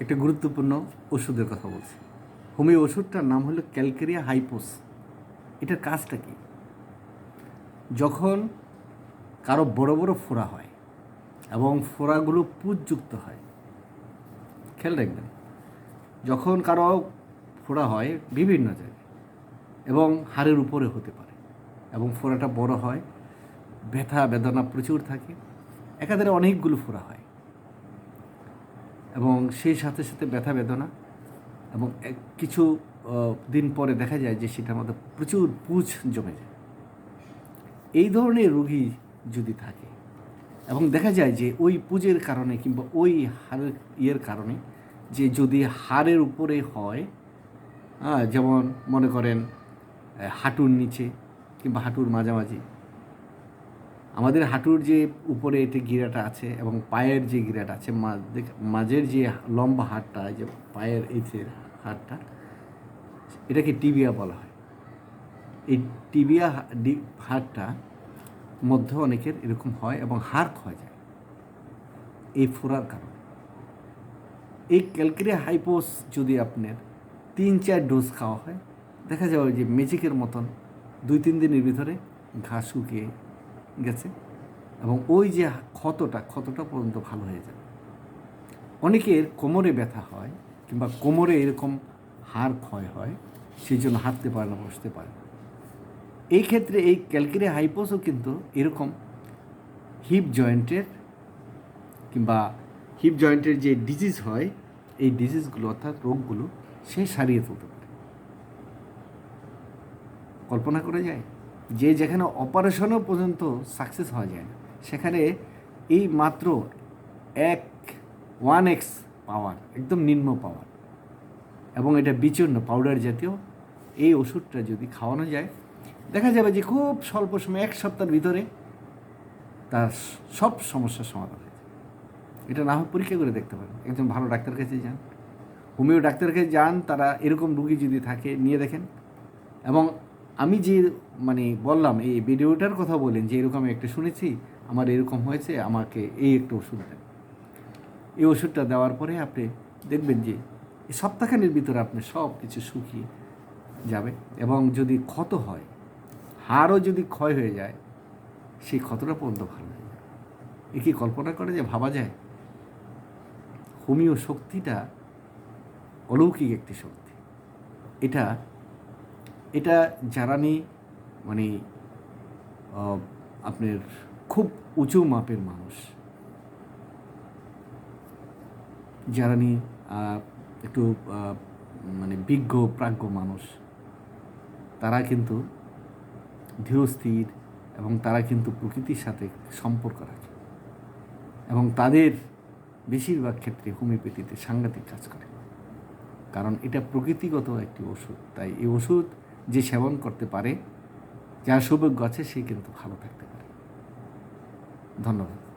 একটা গুরুত্বপূর্ণ ওষুধের কথা বলছি। হোমিও ওষুধটার নাম হলো ক্যালকেরিয়া হাইপোস। এটার কাজটা কি? যখন কারও বড় বড় ফোড়া হয় এবং ফোড়াগুলো পুজযুক্ত হয়, খেয়াল রাখবেন, যখন কারও ফোড়া হয় বিভিন্ন জায়গায় এবং হাড়ের উপরে হতে পারে এবং ফোড়াটা বড় হয়, ব্যথা, বেদনা প্রচুর থাকে, একাধারে অনেকগুলো ফোড়া হয়। এবং সেই সাথে সাথে ব্যথা বেদনা এবং কিছু দিন পরে দেখা যায় যে সেটার মধ্যে প্রচুর পুঁজ জমে যায়। এই ধরনের রোগী যদি থাকে এবং দেখা যায় যে ওই পুজের কারণে কিংবা ওই হাড়ের ইয়ের কারণে যে যদি হাড়ের উপরে হয় হ্যাঁ যেমন মনে করেন হাঁটুর নিচে কিংবা হাঁটুর মাঝামাঝি আমাদের হাঁটুর যে উপরে এটি গিরাটা আছে এবং পায়ের যে গিরাটা আছে মাঝে- মাঝের যে লম্বা হাড়টা যে পায়ের এই যে এটাকে টিবিয়া বলা হয়। এই টিবিয়া হা- ডি- হাড়টা মধ্যে অনেকের এরকম হয় এবং হাড় ক্ষয় যায়। এই ফোড়ার কারণে। এই ক্যালকেরিয়া হাইপোস যদি আপনার তিন চার ডোজ খাওয়া হয়, দেখা যাবে যে ম্যাজিকের মতন দুই তিন দিনের ভিতরে ঘা শুকিয়ে গেছে এবং ওই যে ক্ষতটা ক্ষতটা পর্যন্ত ভালো হয়ে যাবে। অনেকের কোমরে ব্যথা হয় কিংবা কোমরে এরকম হাড় ক্ষয় হয়, সেই জন্য হাঁটতে পারে না, বসতে পারে না। এই ক্ষেত্রে এই ক্যালকেরিয়া হাইপোসও কিন্তু এরকম হিপ জয়েন্টের কিংবা হিপ জয়েন্টের যে ডিজিজ হয়, এই ডিজিজগুলো অর্থাৎ রোগগুলো সে সারিয়ে তুলতে পারে। কল্পনা করা যায়? যে যেখানে অপারেশনও পর্যন্ত সাকসেস হওয়া যায় সেখানে এই মাত্র এক ওয়ান এক্স পাওয়ার একদম নিম্ন পাওয়ার এবং এটা বিচূর্ণ পাউডার জাতীয়, এই ওষুধটা যদি খাওয়ানো যায়, দেখা যাবে যে খুব স্বল্প সময় এক সপ্তাহের ভিতরে তার সব সমস্যার সমাধান হয়ে যাবে। এটা না হয় পরীক্ষা করে দেখতে পারেন। একজন ভালো ডাক্তার কাছে যান, হোমিও ডাক্তার কাছে যান, তারা এরকম রুগী যদি থাকে, নিয়ে দেখেন, এবং আমি যে মানে বললাম, এই ভিডিওটার কথা বলেন, যে এরকম একটা শুনেছি, আমার এরকম হয়েছে, আমাকে এই একটা ওষুধ দেন। এই ওষুধটা দেওয়ার পরে আপনি দেখবেন যে সপ্তাহখানের ভিতরে আপনি সব কিছু শুকিয়ে যাবে এবং যদি ক্ষত হয়, হাড়ও যদি ক্ষয় হয়ে যায়, সেই ক্ষতটা পর্যন্ত ভালো হয়ে যাবে। এ কি কল্পনা করে যে ভাবা যায়? হোমিও শক্তিটা অলৌকিক একটি শক্তি। এটা এটা জ্বালানি মানে আপনার খুব উঁচু মাপের মানুষ জ্বালানি একটু মানে বিজ্ঞ, প্রাজ্ঞ মানুষ, তারা কিন্তু ধীরস্থির এবং তারা কিন্তু প্রকৃতির সাথে সম্পর্ক রাখে এবং তাদের বেশিরভাগ ক্ষেত্রে হোমিওপ্যাথিতে সাংঘাতিক কাজ করে। কারণ এটা প্রকৃতিগত একটি ওষুধ, তাই এই ওষুধ যে সেবন করতে পারে যা সৌভাগ্য আছে সে কিন্তু ভালো থাকতে পারে। ধন্যবাদ।